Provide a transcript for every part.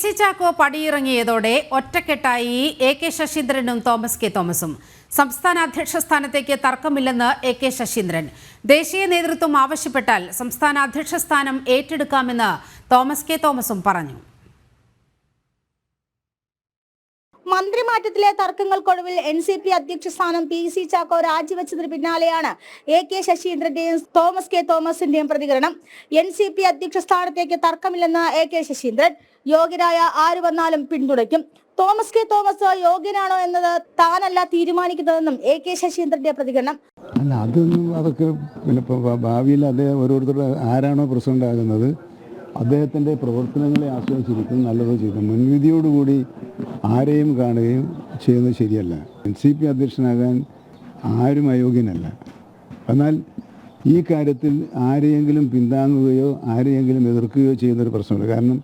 C Chacko പടിയിറങ്ങിയതോടെ ഒറ്റക്കെട്ടായി A K ശശീന്ദ്രനും തോമസ് കെ തോമസും. സംസ്ഥാന അധ്യക്ഷ സ്ഥാനത്തേക്ക് തർക്കമില്ലെന്ന് എ കെ ശശീന്ദ്രൻ. ദേശീയ നേതൃത്വം ആവശ്യപ്പെട്ടാൽ സംസ്ഥാന അധ്യക്ഷ സ്ഥാനം ഏറ്റെടുക്കാമെന്ന് തോമസ് കെ തോമസും പറഞ്ഞു. മന്ത്രിമാറ്റത്തിലെ തർക്കങ്ങൾക്കൊടുവിൽ എൻ സി പി അധ്യക്ഷ സ്ഥാനം പി സി ചാക്കോ രാജിവെച്ചതിന് പിന്നാലെയാണ് എ കെ ശശീന്ദ്രന്റെയും തോമസ് കെ തോമസിന്റെയും പ്രതികരണം. എൻ സി പി അധ്യക്ഷ സ്ഥാനത്തേക്ക് തർക്കമില്ലെന്ന് എ കെ ശശീന്ദ്രൻ. യോഗ്യരായ ആര് വന്നാലും പിന്തുണയ്ക്കും. തോമസ് കെ തോമസ് യോഗ്യനാണോ എന്നത് താനല്ല തീരുമാനിക്കുന്നതെന്നും എ കെ ശശീന്ദ്രന്റെ പ്രതികരണം. അല്ല അതൊന്നും അതൊക്കെ പിന്നെ ഭാവിയിൽ അദ്ദേഹം ഓരോരുത്തരുടെ ആരാണോ പ്രസിഡന്റ് ആകുന്നത് അദ്ദേഹത്തിന്റെ പ്രവർത്തനങ്ങളെ ആശ്രയിച്ചിരിക്കും നല്ലത് ചെയ്തു. മുൻവിധിയോടുകൂടി ആരെയും കാണുകയും ചെയ്യുന്നത് ശരിയല്ല. എൻ സി പി അധ്യക്ഷനാകാൻ ആരും അയോഗ്യനല്ല. എന്നാൽ ഈ കാര്യത്തിൽ ആരെയെങ്കിലും പിന്താങ്ങുകയോ ആരെയെങ്കിലും എതിർക്കുകയോ ചെയ്യുന്നൊരു പ്രശ്നമില്ല കാരണം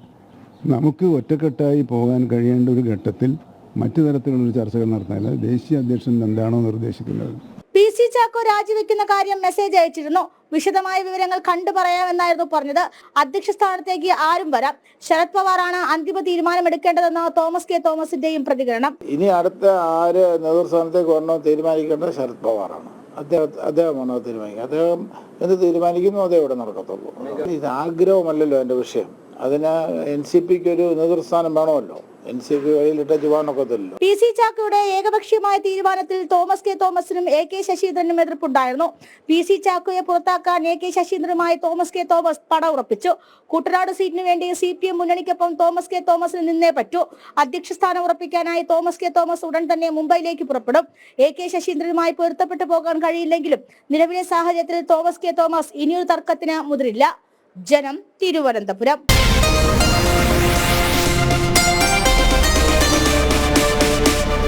നമുക്ക് ഒറ്റക്കെട്ടായി പോകാൻ കഴിയേണ്ട ഒരു ഘട്ടത്തിൽ മറ്റു തരത്തിലുള്ളൊരു ചർച്ചകൾ നടത്താനില്ല. ദേശീയ അധ്യക്ഷൻ എന്താണോ നിർദ്ദേശിക്കുന്നത്. പി സി ചാക്കോ രാജിവെക്കുന്ന കാര്യം മെസ്സേജ് അയച്ചിരുന്നു. വിശദമായ വിവരങ്ങൾ കണ്ടു പറയാമെന്നായിരുന്നു പറഞ്ഞത്. അധ്യക്ഷ സ്ഥാനത്തേക്ക് ആരും വരാം. ശരത് പവാറാണ് അന്തിമ തീരുമാനമെടുക്കേണ്ടതെന്ന് തോമസ് കെ തോമസിന്റെയും പ്രതികരണം. ഇനി അടുത്ത ആര് നേതൃസ്ഥാനത്തേക്ക് വരണോ തീരുമാനിക്കേണ്ടത് ശരത് പവാറാണ്. അദ്ദേഹം അദ്ദേഹമാണോ തീരുമാനിക്കുക അദ്ദേഹം എന്ത് തീരുമാനിക്കുന്നു അതേ ഇവിടെ നടക്കത്തുള്ളൂ. ഇത് ആഗ്രഹമല്ലല്ലോ എന്റെ വിഷയം. അതിന് എൻ സി പിക്ക് ഒരു നേതൃസ്ഥാനം വേണമല്ലോ. പി പി സി ചാക്കോയുടെ ഏകപക്ഷീയമായ തീരുമാനത്തിൽ തോമസ് കെ തോമസിനും എ കെ ശശീന്ദ്രനും എതിർപ്പുണ്ടായിരുന്നു. പി സി ചാക്കോയെ പുറത്താക്കാൻ എ കെ ശശീന്ദ്രനുമായി തോമസ് കെ തോമസ് പട ഉറപ്പിച്ചു. കുട്ടനാട് സീറ്റിന് വേണ്ടി സി പി എം മുന്നണിക്കൊപ്പം തോമസ് കെ തോമസിന് നിന്നേ പറ്റൂ. അധ്യക്ഷ സ്ഥാനം ഉറപ്പിക്കാനായി തോമസ് കെ തോമസ് ഉടൻ തന്നെ മുംബൈയിലേക്ക് പുറപ്പെടും. എ കെ ശശീന്ദ്രനുമായി പൊരുത്തപ്പെട്ടു പോകാൻ കഴിയില്ലെങ്കിലും നിലവിലെ സാഹചര്യത്തിൽ തോമസ് കെ തോമസ് ഇനിയൊരു തർക്കത്തിന് മുതിരില്ല. ജനം തിരുവനന്തപുരം.